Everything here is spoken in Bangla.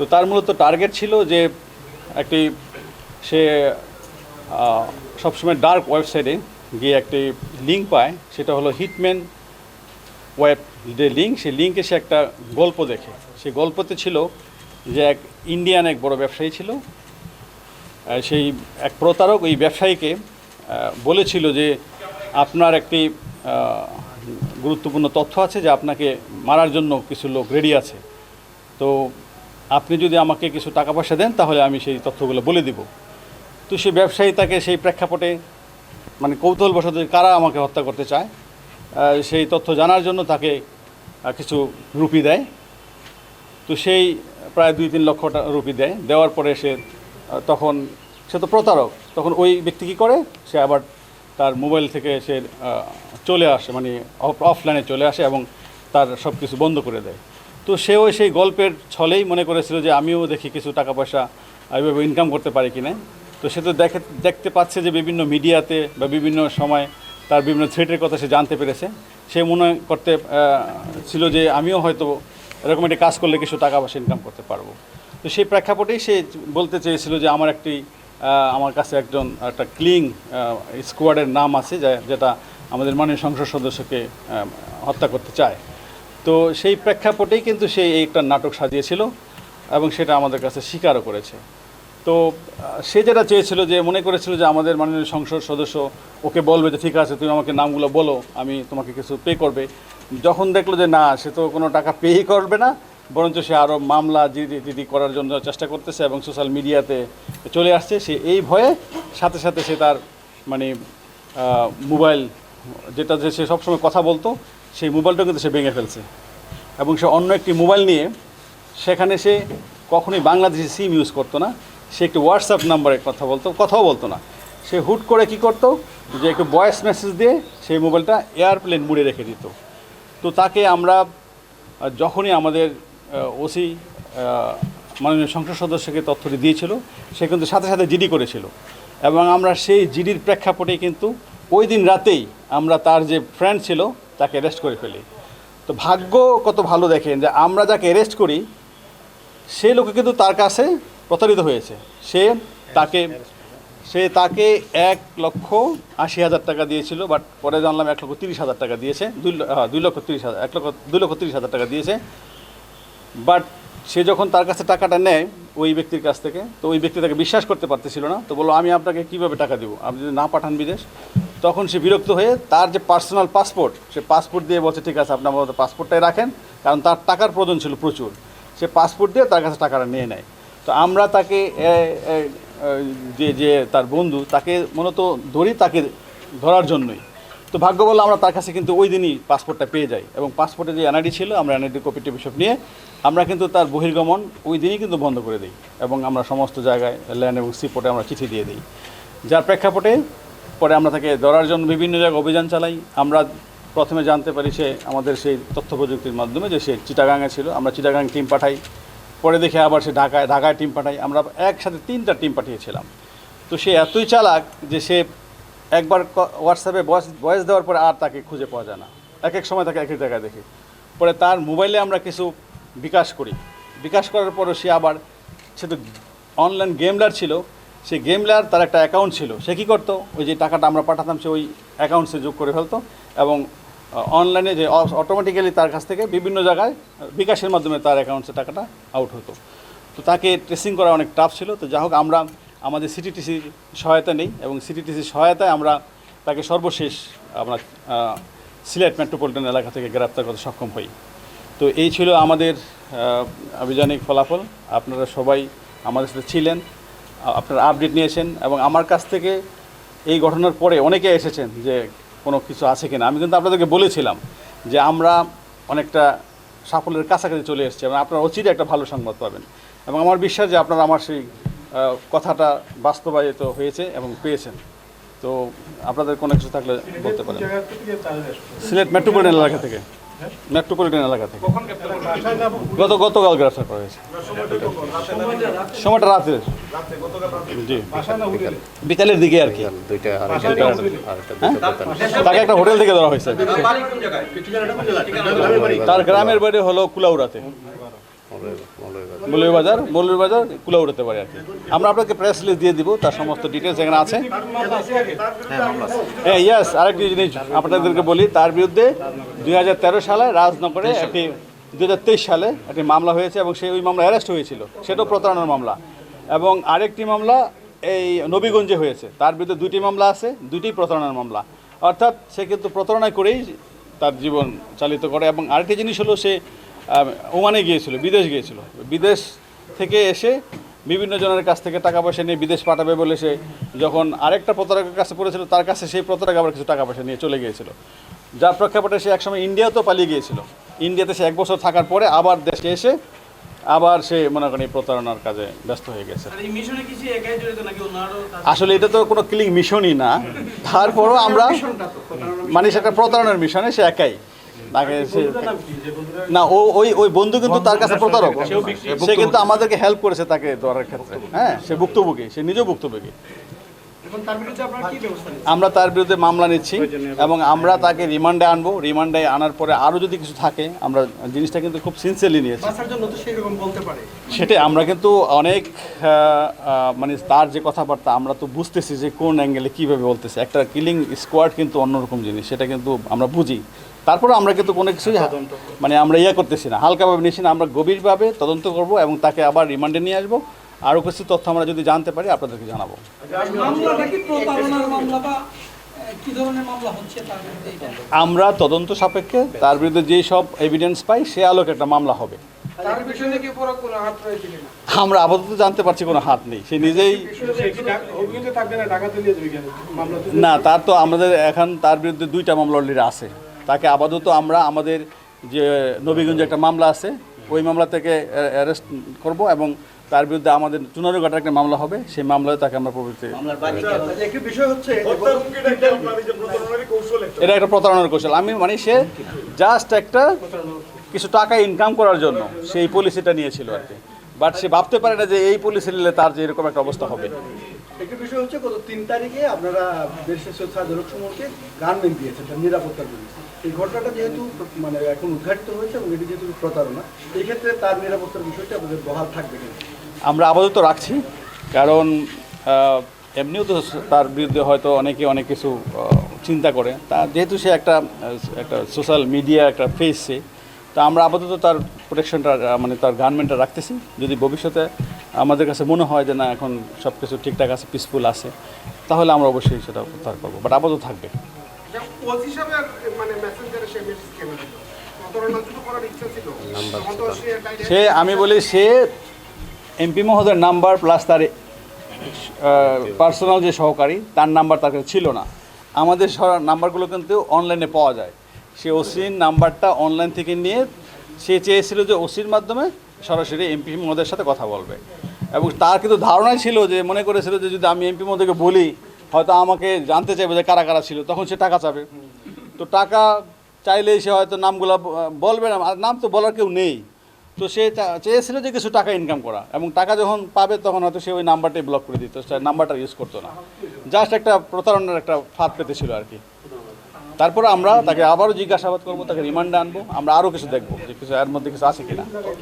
তো তার মূলত টার্গেট ছিল যে একটি, সে সবসময় ডার্ক ওয়েবসাইটে গিয়ে একটি লিঙ্ক পায়, সেটা হলো হিটম্যান ওয়েব যে লিঙ্ক সেই লিঙ্কে সে একটা গল্প দেখে। সেই গল্পতে ছিল যে এক ইন্ডিয়ান এক বড় ব্যবসায়ী ছিল সেই এক প্রতারক ওই ব্যবসায়ীকে বলেছিল যে আপনার একটি গুরুত্বপূর্ণ তথ্য আছে যে আপনাকে মারার জন্য কিছু লোক রেডি আছে। তো আপনি যদি আমাকে কিছু টাকা পয়সা দেন, তাহলে আমি সেই তথ্যগুলো বলে দিব। তো সেই ব্যবসায়ী তাকে সেই প্রেক্ষাপটে মানে কৌতূহলবশত কারা আমাকে হত্যা করতে চায় সেই তথ্য জানার জন্য তাকে কিছু রুপি দেয়। তো সেই প্রায় দুই তিন লক্ষ রুপি দেয়। দেওয়ার পরে সে তখন সে তো প্রতারক। তখন ওই ব্যক্তি কী করে? সে আবার তার মোবাইল থেকে সে চলে আসে মানে অফ- অফলাইনে চলে আসে এবং তার সব কিছু বন্ধ করে দেয়। তো সেও সেই গল্পের ছলেই মনে করেছিল যে আমিও দেখি কিছু টাকা পয়সা এইভাবে ইনকাম করতে পারি কিনা তো সে তো দেখে, দেখতে পাচ্ছে যে বিভিন্ন মিডিয়াতে বা বিভিন্ন সময় তার বিভিন্ন থ্রেটের কথা সে জানতে পেরেছে। সে মনে করতে ছিল যে আমিও হয়তো এরকম একটি কাজ করলে কিছু টাকা পয়সা ইনকাম করতে পারব। তো সেই প্রেক্ষাপটেই সে বলতে চেয়েছিল যে আমার একটি আমার কাছে একজন একটা ক্লিং স্কোয়াডের নাম আছে যেটা আমাদের মাননীয় সংসদ সদস্যকে হত্যা করতে চায়। তো সেই প্রেক্ষাপটেই কিন্তু সে একটা নাটক সাজিয়েছিল এবং সেটা আমাদের কাছে স্বীকারও করেছে। তো সে যেটা চেয়েছিল যে, মনে করেছিল যে, আমাদের মাননীয় সংসদ সদস্য ওকে বলবে যে, ঠিক আছে, তুমি আমাকে নামগুলো বলো, আমি তোমাকে কিছু পে করবে। যখন দেখল যে, না, সে তো কোনো টাকা পেই করবে না। বরঞ্চ সে আরও মামলা জিডি করার জন্য চেষ্টা করতেছে এবং সোশ্যাল মিডিয়াতে চলে আসছে। সে এই ভয়ে সাথে সাথে সে তার মানে মোবাইল, যেটা যে সে সবসময় কথা বলতো সেই মোবাইলটা কিন্তু সে ভেঙে ফেলছে। এবং সে অন্য একটি মোবাইল নিয়ে সেখানে সে কখনোই বাংলাদেশি সিম ইউজ করতো না। সে একটি হোয়াটসঅ্যাপ নাম্বারে কথা বলতো, কথাও বলতো না। সে হুট করে কি করতো যে একটু ভয়েস মেসেজ দিয়ে সেই মোবাইলটা এয়ারপ্লেন মুড়ে রেখে দিত। তো তাকে আমরা যখনই আমাদের ওসি মাননীয় সংসদ সদস্যকে তথ্যটি দিয়েছিল, সে কিন্তু সাথে সাথে জিডি করেছিল। এবং আমরা সেই জিডির প্রেক্ষাপটে কিন্তু ওই দিন রাতেই আমরা তার যে ফ্রেন্ড ছিল তাকে অ্যারেস্ট করে ফেলি। তো ভাগ্য কত ভালো দেখেন যে আমরা যাকে অ্যারেস্ট করি সে লোকে কিন্তু তার কাছে প্রতারিত হয়েছে। সে তাকে সে তাকে এক লক্ষ আশি হাজার টাকা দিয়েছিল বাট পরে জানলাম এক লক্ষ তিরিশ হাজার টাকা দিয়েছে দুই হ্যাঁ, দুই লক্ষ তিরিশ হাজার এক লক্ষ দুই লক্ষ তিরিশ হাজার টাকা দিয়েছে। বাট সে যখন তার কাছে টাকাটা নেয় ওই ব্যক্তির কাছ থেকে তো ওই ব্যক্তি তাকে বিশ্বাস করতে পারতেছিল না। তো বলল আমি আপনাকে কীভাবে টাকা দিব? আপনি যদি না পাঠান বিদেশ তখন সে বিরক্ত হয়ে তার যে পার্সোনাল পাসপোর্ট, সে পাসপোর্ট দিয়ে বলছে, ঠিক আছে, আপনি আমাদের পাসপোর্টটাই রাখেন। কারণ তার টাকার প্রয়োজন ছিল প্রচুর। সে পাসপোর্ট দিয়ে তার কাছে টাকাটা নিয়ে নেয়। তো আমরা তাকে যে যে তার বন্ধু, তাকে মূলত ধরি তাকে ধরার জন্যই। তো ভাগ্য বলে আমরা তার কাছে কিন্তু ওই দিনই পাসপোর্টটা পেয়ে যাই এবং পাসপোর্টে যে এনআইডি ছিল, আমরা এনআইডি কপি টিপি সব নিয়ে আমরা কিন্তু তার বহির্গমন ওই দিনই কিন্তু বন্ধ করে দিই এবং আমরা সমস্ত জায়গায় ল্যান্ড এবং সিপোর্টে আমরা চিঠি দিয়ে দিই। যার প্রেক্ষাপটে পরে আমরা তাকে ধরার জন্য বিভিন্ন জায়গায় অভিযান চালাই। আমরা প্রথমে জানতে পারি সে আমাদের সেই তথ্য প্রযুক্তির মাধ্যমে যে সে চিটাগাঙে ছিল। আমরা চিটাগাং টিম পাঠাই। পরে দেখে আবার সে ঢাকায় ঢাকায় টিম পাঠাই। আমরা একসাথে তিনটা টিম পাঠিয়েছিলাম। তো সে এতই চালাক যে সে একবার হোয়াটসঅ্যাপে ভয়েস ভয়েস দেওয়ার পরে আর তাকে খুঁজে পাওয়া যায় না। এক এক সময় তাকে এক এক জায়গায় দেখি। পরে তার মোবাইলে আমরা কিছু বিকাশ করি। বিকাশ করার পরে সে আবার, সে তো অনলাইন গেমলার ছিল। সেই গেমলার তার একটা অ্যাকাউন্ট ছিল। সে কী করতো? ওই যে টাকাটা আমরা পাঠাতাম, সে ওই অ্যাকাউন্টসে যোগ করে ফেলতো এবং অনলাইনে যে অটোমেটিক্যালি তার কাছ থেকে বিভিন্ন জায়গায় বিকাশের মাধ্যমে তার অ্যাকাউন্টসে টাকাটা আউট হতো। তো তাকে ট্রেসিং করা অনেক টাফ ছিল। তো যা হোক, আমরা আমাদের সিটিটিসির সহায়তা নেই এবং সিটিটিসির সহায়তায় আমরা তাকে সর্বশেষ আমরা সিলেট মেট্রোপলিটন এলাকা থেকে গ্রেপ্তার করতে সক্ষম হই। তো এই ছিল আমাদের আভিযানিক ফলাফল। আপনারা সবাই আমাদের সাথে ছিলেন। আপনারা আপডেট নিয়েছেন এবং আমার কাছ থেকে এই ঘটনার পরে অনেকে এসেছেন যে কোনো কিছু আছে কিনা। আমি কিন্তু আপনাদেরকে বলেছিলাম যে আমরা অনেকটা সাফল্যের কাছাকাছি চলে এসেছি এবং আপনারা অচিরে একটা ভালো সংবাদ পাবেন। এবং আমার বিশ্বাস যে আপনারা আমার সেই কথাটা বাস্তবায়িত হয়েছে এবং পেয়েছেন। তো আপনাদের কোনো কিছু থাকলে বলতে পারেন। সিলেট মেট্রোপলিটন এলাকা থেকে। মেট্রোপলিটন এলাকা থেকে। গত গতকাল গ্রেফতার করা হয়েছে। সময়টা রাতে। জি। বাসায় না হোটেলে? বিকালের দিকে আর কি। দুইটা হোটেলে? তাকে একটা হোটেল থেকে ধরা হয়েছে। তার গ্রামের বাড়ি হলো কুলাউড়াতে। মৌলভীবাজার মৌলভীবাজার কুলা উঠাতে পারে আর কি। আমরা আপনাকে প্রেস লিস্ট দিয়ে দিব তার সমস্ত ডিটেলস এখানে আছে। হ্যাঁ ইয়াস আরেকটি জিনিস আপনাদেরকে বলি তার বিরুদ্ধে দুই হাজার তেরো সালে রাজনগরে একটি দু হাজার তেইশ সালে একটি মামলা হয়েছে এবং সেই ওই মামলা অ্যারেস্ট হয়েছিল। সেটাও প্রতারণার মামলা। এবং আরেকটি মামলা এই নবীগঞ্জে হয়েছে। তার বিরুদ্ধে দুইটি মামলা আছে দুইটি প্রতারণার মামলা। অর্থাৎ সে কিন্তু প্রতারণা করেই তার জীবন চালিত করে। এবং আরেকটি জিনিস হলো সে ওমানে গিয়েছিল বিদেশ গিয়েছিল। বিদেশ থেকে এসে বিভিন্ন জনের কাছ থেকে টাকা পয়সা নিয়ে বিদেশ পাঠাবে বলে সে যখন আরেকটা প্রতারকের কাছে পড়েছিল তার কাছে সেই প্রতারক আবার কিছু টাকা পয়সা নিয়ে চলে গিয়েছিল। যার প্রেক্ষাপটে সে একসময় ইন্ডিয়াতেও পালিয়ে গিয়েছিল। ইন্ডিয়াতে সে এক বছর থাকার পরে আবার দেশে এসে আবার সে মনে করেন এই প্রতারণার কাজে ব্যস্ত হয়ে গেছে। আর এই মিশনে কি সে একাই জড়িত নাকি অন্যান্য আসলে এটা তো কোনো ক্লিং মিশনই না। তারপরও আমরা মানে সেটা প্রতারণার মিশনে সে একাই। তাকে সে না ও ওই ওই বন্ধু কিন্তু তার কাছে প্রতারক। সে কিন্তু আমাদেরকে হেল্প করেছে তাকে ধরার ক্ষেত্রে। হ্যাঁ সে ভুক্তভোগী সে নিজেও ভুক্তভোগী। এখন তার বিরুদ্ধে আপনারা কি ব্যবস্থা নিচ্ছেন? আমরা তার বিরুদ্ধে মামলা নিচ্ছি এবং আমরা তাকে রিমান্ডে আনব। রিমান্ডে আনার পরে আরও যদি কিছু থাকে আমরা জিনিসটা কিন্তু খুব সিনসিয়ারলি নিয়েছি। সেটাই আমরা কিন্তু অনেক মানে তার যে কথাবার্তা আমরা তো বুঝতেছি যে কোন অ্যাঙ্গেলে কীভাবে বলতেছে। একটা কিলিং স্কোয়াড কিন্তু অন্যরকম জিনিস সেটা কিন্তু আমরা বুঝি। তারপরে আমরা কিন্তু কোনো কিছুই মানে আমরা ইয়ে করতেছি না। হালকাভাবে নিচ্ছি না আমরা গভীরভাবে তদন্ত করব এবং তাকে আবার রিমান্ডে নিয়ে আসব। আরও কিছু তথ্য আমরা যদি জানতে পারি আপনাদেরকে জানাব। মামলাটা কি প্রতারণার মামলা বা আহ, কি ধরনের মামলা হচ্ছে তার বিরুদ্ধে এটা? আমরা তদন্ত সাপেক্ষে তার বিরুদ্ধে যেই সব এভিডেন্স পাই সে আলোকে একটা মামলা হবে। তার পিছনে কি পুরো কোনো হাত রয়েছে কিনা? আমরা আপাতত জানতে পারছি কোনো হাত নেই। সে নিজেই না তার তো আমাদের এখন তার বিরুদ্ধে দুইটা মামলা অলরেডি আছে। তাকে আপাতত আমরা আমাদের যে নবীগঞ্জে একটা মামলা আছে ওই মামলা থেকে অ্যারেস্ট করব এবং তার বিরুদ্ধে আমাদের চুনারুঘাটের একটা মামলা হবে সেই মামলায় তাকে আমরা প্রবৃত্তি একটি বিষয় হচ্ছে এটা একটা? প্রতারণার কৌশল। আমি মানে সে জাস্ট একটা কিছু টাকা ইনকাম করার জন্য সেই পলিসিটা নিয়েছিল আর কি। বাট সে ভাবতে পারে না যে এই পলিসি নিলে তার যে এরকম একটা অবস্থা হবে। একটি বিষয় হচ্ছে, গত তিন তারিখে আপনারা দেশের সাধারণ সমরকে গার্মেন্ট দিয়েছেন, তার নিরাপত্তার জন্য। এই ঘটনাটা যেহেতু মানে এখন উদ্ঘাটিত হয়েছে এবং এটি যেহেতু প্রতারণা, এই ক্ষেত্রে তার নিরাপত্তার বিষয়টি আপনাদের বহাল থাকবে আমরা আপাতত রাখছি, কারণ এমনিও তো তার বিরুদ্ধে হয়তো অনেকে অনেক কিছু চিন্তা করে। তা যেহেতু সে একটা একটা সোশ্যাল মিডিয়া একটা ফেস সে তা আমরা আপাতত তার প্রোটেকশনটা মানে তার গার্মেন্টটা রাখতেছি। যদি ভবিষ্যতে আমাদের কাছে মনে হয় যে না এখন সব কিছু ঠিকঠাক আছে পিসফুল আছে তাহলে আমরা অবশ্যই সেটা প্রত্যাহার করব। বাট আপাতত থাকবে। মানে মেসেঞ্জারে সে আমি বলি সে এমপি মহোদয়ের নাম্বার প্লাস তার পার্সোনাল যে সহকারী তার নাম্বার তার কাছে ছিল না। আমাদের নাম্বারগুলো কিন্তু অনলাইনে পাওয়া যায়। সে ওসির নাম্বারটা অনলাইন থেকে নিয়ে সে চেয়েছিল যে ওসির মাধ্যমে সরাসরি এমপি মহোদয়ের সাথে কথা বলবে। এবং তার কিন্তু ধারণাই ছিল যে, মনে করেছিল যে যদি আমি এমপি মহোদয়কে বলি, হয়তো আমাকে জানতে চাইবে যে কারা কারা ছিল, তখন সে টাকা চাবে। তো টাকা চাইলেই সে হয়তো নামগুলো বলবে না, আর নাম তো বলার কেউ নেই। তো সে চেয়েছিল যে কিছু টাকা ইনকাম করা, এবং টাকা যখন পাবে তখন হয়তো সে ওই নাম্বারটাই ব্লক করে দিত, সে নাম্বারটা ইউজ করতো না। জাস্ট একটা প্রতারণার একটা ফাঁদ পেতেছিল আর কি। তারপরে আমরা তাকে আবারও জিজ্ঞাসাবাদ করব, তাকে রিমান্ডে আনব, আমরা আরও কিছু দেখব যে কিছু এর মধ্যে কিছু আছে কিনা।